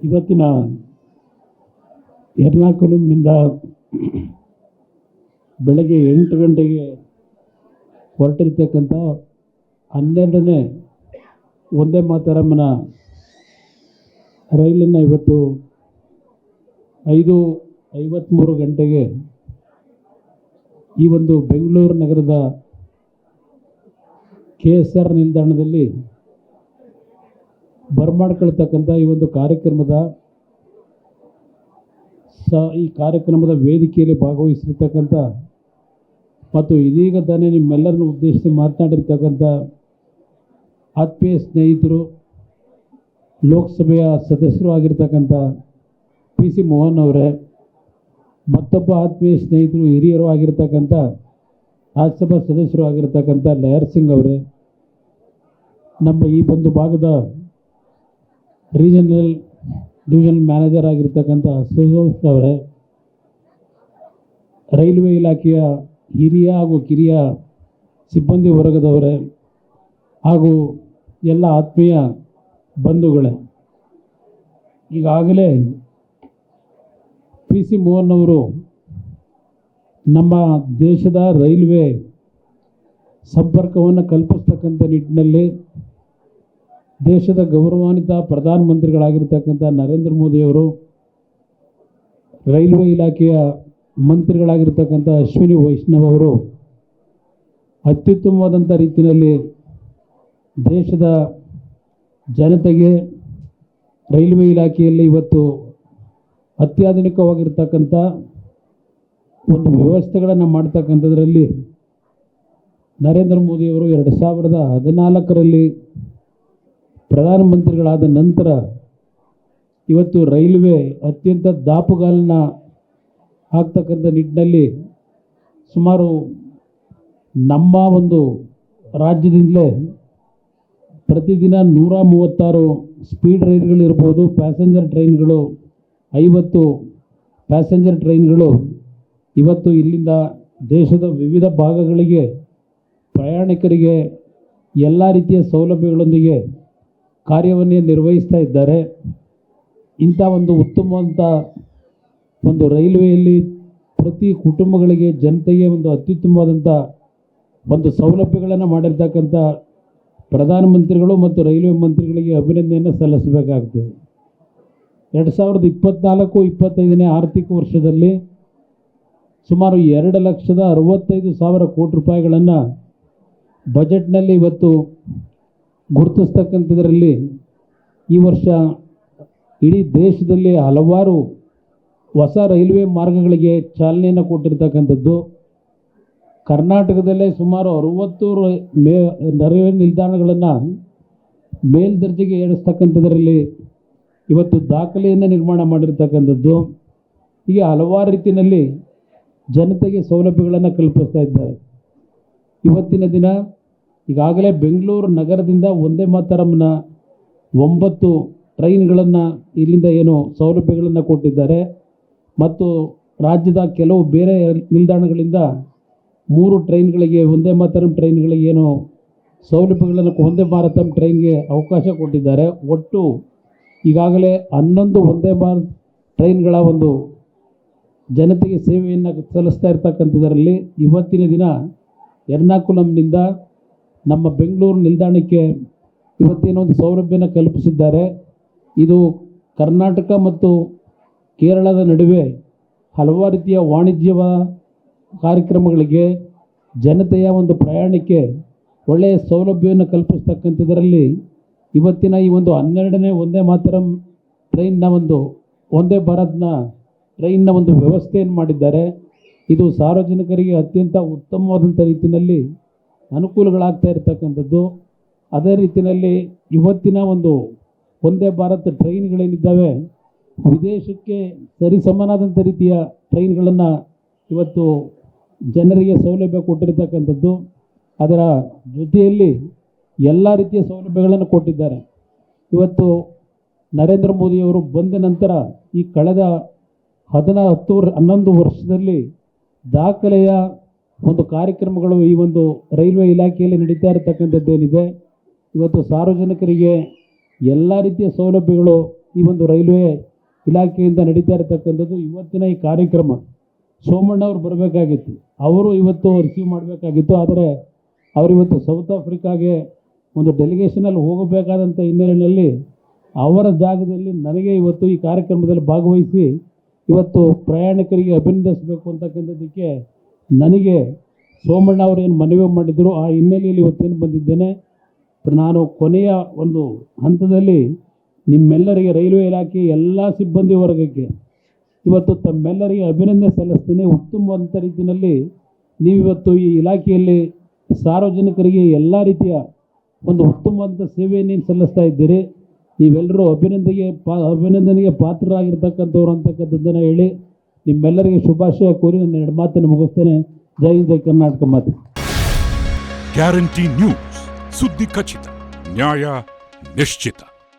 ಇವತ್ತಿನ ಎರ್ನಾಕುಲಂನಿಂದ ಬೆಳಗ್ಗೆ ಎಂಟು ಗಂಟೆಗೆ ಹೊರಟಿರ್ತಕ್ಕಂಥ ಹನ್ನೆರಡನೇ ಒಂದೇ ಮಾತಾರಮ್ಮನ ರೈಲನ್ನು ಇವತ್ತು ಐದು ಐವತ್ತ್ಮೂರು ಗಂಟೆಗೆ ಈ ಒಂದು ಬೆಂಗಳೂರು ನಗರದ ಕೆ ಎಸ್ ಆರ್ ನಿಲ್ದಾಣದಲ್ಲಿ ಬರಮಾಡ್ಕೊಳ್ತಕ್ಕಂಥ ಈ ಒಂದು ಕಾರ್ಯಕ್ರಮದ ಸ, ಈ ಕಾರ್ಯಕ್ರಮದ ವೇದಿಕೆಯಲ್ಲಿ ಭಾಗವಹಿಸಿರ್ತಕ್ಕಂಥ ಮತ್ತು ಇದೀಗ ತಾನೇ ನಿಮ್ಮೆಲ್ಲರನ್ನು ಉದ್ದೇಶಿಸಿ ಮಾತನಾಡಿರ್ತಕ್ಕಂಥ ಆತ್ಮೀಯ ಸ್ನೇಹಿತರು, ಲೋಕಸಭೆಯ ಸದಸ್ಯರು ಆಗಿರ್ತಕ್ಕಂಥ ಪಿ ಸಿ ಮೋಹನ್ ಅವರೇ, ಮತ್ತೊಬ್ಬ ಆತ್ಮೀಯ ಸ್ನೇಹಿತರು, ಹಿರಿಯರು ಆಗಿರ್ತಕ್ಕಂಥ ರಾಜ್ಯಸಭಾ ಸದಸ್ಯರು ಆಗಿರ್ತಕ್ಕಂಥ ಲಯರ್ ಸಿಂಗ್ ಅವರೇ, ನಮ್ಮ ಈ ಒಂದು ಭಾಗದ ರೀಜನಲ್ ಡಿವಿಷನ್ ಮ್ಯಾನೇಜರ್ ಆಗಿರ್ತಕ್ಕಂಥ ಸುಜೋಸ್ ಅವರೇ, ರೈಲ್ವೆ ಇಲಾಖೆಯ ಹಿರಿಯ ಹಾಗೂ ಕಿರಿಯ ಸಿಬ್ಬಂದಿ ವರ್ಗದವರೇ ಹಾಗೂ ಎಲ್ಲ ಆತ್ಮೀಯ ಬಂಧುಗಳೇ, ಈಗಾಗಲೇ ಪಿ ಸಿ ಮೋಹನ್ ಅವರು ನಮ್ಮ ದೇಶದ ರೈಲ್ವೆ ಸಂಪರ್ಕವನ್ನು ಕಲ್ಪಿಸ್ತಕ್ಕಂಥ ನಿಟ್ಟಿನಲ್ಲಿ ದೇಶದ ಗೌರವಾನ್ವಿತ ಪ್ರಧಾನಮಂತ್ರಿಗಳಾಗಿರ್ತಕ್ಕಂಥ ನರೇಂದ್ರ ಮೋದಿಯವರು, ರೈಲ್ವೆ ಇಲಾಖೆಯ ಮಂತ್ರಿಗಳಾಗಿರ್ತಕ್ಕಂಥ ಅಶ್ವಿನಿ ವೈಷ್ಣವ್ ಅವರು ಅತ್ಯುತ್ತಮವಾದಂಥ ರೀತಿಯಲ್ಲಿ ದೇಶದ ಜನತೆಗೆ ರೈಲ್ವೆ ಇಲಾಖೆಯಲ್ಲಿ ಇವತ್ತು ಅತ್ಯಾಧುನಿಕವಾಗಿರ್ತಕ್ಕಂಥ ಒಂದು ವ್ಯವಸ್ಥೆಗಳನ್ನು ಮಾಡ್ತಕ್ಕಂಥದ್ರಲ್ಲಿ ನರೇಂದ್ರ ಮೋದಿಯವರು ಎರಡು ಸಾವಿರದ ಹದಿನಾಲ್ಕರಲ್ಲಿ ಪ್ರಧಾನಮಂತ್ರಿಗಳಾದ ನಂತರ ಇವತ್ತು ರೈಲ್ವೆ ಅತ್ಯಂತ ದಾಪುಗಾಲನ್ನ ಹಾಕ್ತಕ್ಕಂಥ ನಿಟ್ಟಿನಲ್ಲಿ ಸುಮಾರು ನಮ್ಮ ಒಂದು ರಾಜ್ಯದಿಂದಲೇ ಪ್ರತಿದಿನ ನೂರ ಮೂವತ್ತಾರು ಸ್ಪೀಡ್ ರೈಲ್ಗಳಿರ್ಬೋದು ಪ್ಯಾಸೆಂಜರ್ ಟ್ರೈನ್ಗಳು, ಐವತ್ತು ಪ್ಯಾಸೆಂಜರ್ ಟ್ರೈನ್ಗಳು ಇವತ್ತು ಇಲ್ಲಿಂದ ದೇಶದ ವಿವಿಧ ಭಾಗಗಳಿಗೆ ಪ್ರಯಾಣಿಕರಿಗೆ ಎಲ್ಲ ರೀತಿಯ ಸೌಲಭ್ಯಗಳೊಂದಿಗೆ ಕಾರ್ಯವನ್ನೇ ನಿರ್ವಹಿಸ್ತಾ ಇದ್ದಾರೆ. ಇಂಥ ಒಂದು ಉತ್ತಮವಂತ ಒಂದು ರೈಲ್ವೆಯಲ್ಲಿ ಪ್ರತಿ ಕುಟುಂಬಗಳಿಗೆ ಜನತೆಗೆ ಒಂದು ಅತ್ಯುತ್ತಮವಾದಂಥ ಒಂದು ಸೌಲಭ್ಯಗಳನ್ನು ಮಾಡಿರ್ತಕ್ಕಂಥ ಪ್ರಧಾನಮಂತ್ರಿಗಳು ಮತ್ತು ರೈಲ್ವೆ ಮಂತ್ರಿಗಳಿಗೆ ಅಭಿನಂದನೆಯನ್ನು ಸಲ್ಲಿಸಬೇಕಾಗ್ತದೆ. ಎರಡು ಸಾವಿರದ ಇಪ್ಪತ್ತ್ನಾಲ್ಕು ಇಪ್ಪತ್ತೈದನೇ ಆರ್ಥಿಕ ವರ್ಷದಲ್ಲಿ ಸುಮಾರು ಎರಡು ಲಕ್ಷದ ಅರವತ್ತೈದು ಸಾವಿರ ಕೋಟಿ ರೂಪಾಯಿಗಳನ್ನು ಬಜೆಟ್ನಲ್ಲಿ ಇವತ್ತು ಗುರುತಿಸ್ತಕ್ಕಂಥದ್ರಲ್ಲಿ ಈ ವರ್ಷ ಇಡೀ ದೇಶದಲ್ಲಿ ಹಲವಾರು ಹೊಸ ರೈಲ್ವೆ ಮಾರ್ಗಗಳಿಗೆ ಚಾಲನೆಯನ್ನು ಕೊಟ್ಟಿರ್ತಕ್ಕಂಥದ್ದು. ಕರ್ನಾಟಕದಲ್ಲೇ ಸುಮಾರು ಅರುವತ್ತು ಮೇ, ರೈಲ್ವೆ ನಿಲ್ದಾಣಗಳನ್ನು ಮೇಲ್ದರ್ಜೆಗೆ ಏರಿಸ್ತಕ್ಕಂಥದ್ರಲ್ಲಿ ಇವತ್ತು ದಾಖಲೆಯನ್ನು ನಿರ್ಮಾಣ ಮಾಡಿರ್ತಕ್ಕಂಥದ್ದು. ಹೀಗೆ ಹಲವಾರು ರೀತಿಯಲ್ಲಿ ಜನತೆಗೆ ಸೌಲಭ್ಯಗಳನ್ನು ಕಲ್ಪಿಸ್ತಾ ಇದ್ದಾರೆ. ಇವತ್ತಿನ ದಿನ ಈಗಾಗಲೇ ಬೆಂಗಳೂರು ನಗರದಿಂದ ಒಂದೇ ಮಾತರಮ್ನ ಒಂಬತ್ತು ಟ್ರೈನ್ಗಳನ್ನು ಇಲ್ಲಿಂದ ಏನು ಸೌಲಭ್ಯಗಳನ್ನು ಕೊಟ್ಟಿದ್ದಾರೆ. ಮತ್ತು ರಾಜ್ಯದ ಕೆಲವು ಬೇರೆ ನಿಲ್ದಾಣಗಳಿಂದ ಮೂರು ಟ್ರೈನ್ಗಳಿಗೆ ಒಂದೇ ಮಾತರಂ ಟ್ರೈನ್ಗಳಿಗೆ ಏನು ಸೌಲಭ್ಯಗಳನ್ನು ಒಂದೇ ಭಾರತಂ ಟ್ರೈನ್ಗೆ ಅವಕಾಶ ಕೊಟ್ಟಿದ್ದಾರೆ. ಒಟ್ಟು ಈಗಾಗಲೇ ಹನ್ನೊಂದು ಒಂದೇ ಭಾರತ್ ಟ್ರೈನ್ಗಳ ಒಂದು ಜನತೆಗೆ ಸೇವೆಯನ್ನು ಸಲ್ಲಿಸ್ತಾ ಇರ್ತಕ್ಕಂಥದ್ರಲ್ಲಿ ಇವತ್ತಿನ ದಿನ ಎರ್ನಾಕುಲಂನಿಂದ ನಮ್ಮ ಬೆಂಗಳೂರು ನಿಲ್ದಾಣಕ್ಕೆ ಇವತ್ತೇನೋ ಒಂದು ಸೌಲಭ್ಯನ ಕಲ್ಪಿಸಿದ್ದಾರೆ. ಇದು ಕರ್ನಾಟಕ ಮತ್ತು ಕೇರಳದ ನಡುವೆ ಹಲವಾರು ರೀತಿಯ ವಾಣಿಜ್ಯ ಕಾರ್ಯಕ್ರಮಗಳಿಗೆ, ಜನತೆಯ ಒಂದು ಪ್ರಯಾಣಕ್ಕೆ ಒಳ್ಳೆಯ ಸೌಲಭ್ಯವನ್ನು ಕಲ್ಪಿಸ್ತಕ್ಕಂಥದ್ರಲ್ಲಿ ಇವತ್ತಿನ ಈ ಒಂದು ಹನ್ನೆರಡನೇ ಒಂದೇ ಮಾತರಂ ಟ್ರೈನ್ನ ಒಂದು, ಒಂದೇ ಭಾರತ್ನ ಟ್ರೈನ್ನ ಒಂದು ವ್ಯವಸ್ಥೆಯನ್ನು ಮಾಡಿದ್ದಾರೆ. ಇದು ಸಾರ್ವಜನಿಕರಿಗೆ ಅತ್ಯಂತ ಉತ್ತಮವಾದಂಥ ರೀತಿಯಲ್ಲಿ ಅನುಕೂಲಗಳಾಗ್ತಾ ಇರತಕ್ಕಂಥದ್ದು. ಅದೇ ರೀತಿಯಲ್ಲಿ ಇವತ್ತಿನ ಒಂದು ಒಂದೇ ಭಾರತ್ ಟ್ರೈನ್ಗಳೇನಿದ್ದಾವೆ, ವಿದೇಶಕ್ಕೆ ಸರಿಸಮನಾದಂಥ ರೀತಿಯ ಟ್ರೈನ್ಗಳನ್ನು ಇವತ್ತು ಜನರಿಗೆ ಸೌಲಭ್ಯ ಕೊಟ್ಟಿರ್ತಕ್ಕಂಥದ್ದು. ಅದರ ಜೊತೆಯಲ್ಲಿ ಎಲ್ಲ ರೀತಿಯ ಸೌಲಭ್ಯಗಳನ್ನು ಕೊಟ್ಟಿದ್ದಾರೆ. ಇವತ್ತು ನರೇಂದ್ರ ಮೋದಿಯವರು ಬಂದ ನಂತರ ಈ ಕಳೆದ ಹದಿನ ಹತ್ತು ವರ್- ಹನ್ನೊಂದು ವರ್ಷದಲ್ಲಿ ದಾಖಲೆಯ ಒಂದು ಕಾರ್ಯಕ್ರಮಗಳು ಈ ಒಂದು ರೈಲ್ವೆ ಇಲಾಖೆಯಲ್ಲಿ ನಡೀತಾ ಇರತಕ್ಕಂಥದ್ದೇನಿದೆ, ಇವತ್ತು ಸಾರ್ವಜನಿಕರಿಗೆ ಎಲ್ಲ ರೀತಿಯ ಸೌಲಭ್ಯಗಳು ಈ ಒಂದು ರೈಲ್ವೆ ಇಲಾಖೆಯಿಂದ ನಡೀತಾ ಇರತಕ್ಕಂಥದ್ದು. ಇವತ್ತಿನ ಈ ಕಾರ್ಯಕ್ರಮ ಸೋಮಣ್ಣ ಅವರು ಬರಬೇಕಾಗಿತ್ತು. ಅವರು ಇವತ್ತು ರಿಸೀವ್ ಮಾಡಬೇಕಾಗಿತ್ತು. ಆದರೆ ಅವರು ಇವತ್ತು ಸೌತ್ ಆಫ್ರಿಕಾಗೆ ಒಂದು ಡೆಲಿಗೇಷನಲ್ಲಿ ಹೋಗಬೇಕಾದಂಥ ಹಿನ್ನೆಲೆಯಲ್ಲಿ ಅವರ ಜಾಗದಲ್ಲಿ ನನಗೆ ಇವತ್ತು ಈ ಕಾರ್ಯಕ್ರಮದಲ್ಲಿ ಭಾಗವಹಿಸಿ ಇವತ್ತು ಪ್ರಯಾಣಿಕರಿಗೆ ಅಭಿನಂದಿಸಬೇಕು ಅಂತಕ್ಕಂಥದ್ದಕ್ಕೆ ನನಗೆ ಸೋಮಣ್ಣ ಅವರೇನು ಮನವಿ ಮಾಡಿದ್ರು, ಆ ಹಿನ್ನೆಲೆಯಲ್ಲಿ ಇವತ್ತೇನು ಬಂದಿದ್ದೇನೆ, ನಾನು ಕೊನೆಯ ಒಂದು ಹಂತದಲ್ಲಿ ನಿಮ್ಮೆಲ್ಲರಿಗೆ ರೈಲ್ವೆ ಇಲಾಖೆ ಎಲ್ಲ ಸಿಬ್ಬಂದಿ ವರ್ಗಕ್ಕೆ ಇವತ್ತು ತಮ್ಮೆಲ್ಲರಿಗೆ ಅಭಿನಂದನೆ ಸಲ್ಲಿಸ್ತೀನಿ. ಉತ್ತಮವಂತ ರೀತಿಯಲ್ಲಿ ನೀವಿವತ್ತು ಈ ಇಲಾಖೆಯಲ್ಲಿ ಸಾರ್ವಜನಿಕರಿಗೆ ಎಲ್ಲ ರೀತಿಯ ಒಂದು ಉತ್ತಮವಾದಂಥ ಸೇವೆಯನ್ನು ಸಲ್ಲಿಸ್ತಾ ಇದ್ದೀರಿ. ನೀವೆಲ್ಲರೂ ಅಭಿನಂದನೆಗೆ ಪಾ, ಅಭಿನಂದನೆಗೆ ಪಾತ್ರರಾಗಿರ್ತಕ್ಕಂಥವ್ರು ಅಂತಕ್ಕಂಥದ್ದನ್ನು ಹೇಳಿ ನಿಮ್ಮೆಲ್ಲರಿಗೆ ಶುಭಾಶಯ ಕೋರಿ ನನ್ನ ಎರಡು ಮಾತನ್ನು ಮುಗಿಸ್ತೇನೆ. ಜೈ ಜೈ ಕರ್ನಾಟಕ ಮಾತು. ಗ್ಯಾರಂಟಿ ನ್ಯೂಸ್ ಸುದ್ದಿ ಖಚಿತ, ನ್ಯಾಯ ನಿಶ್ಚಿತ.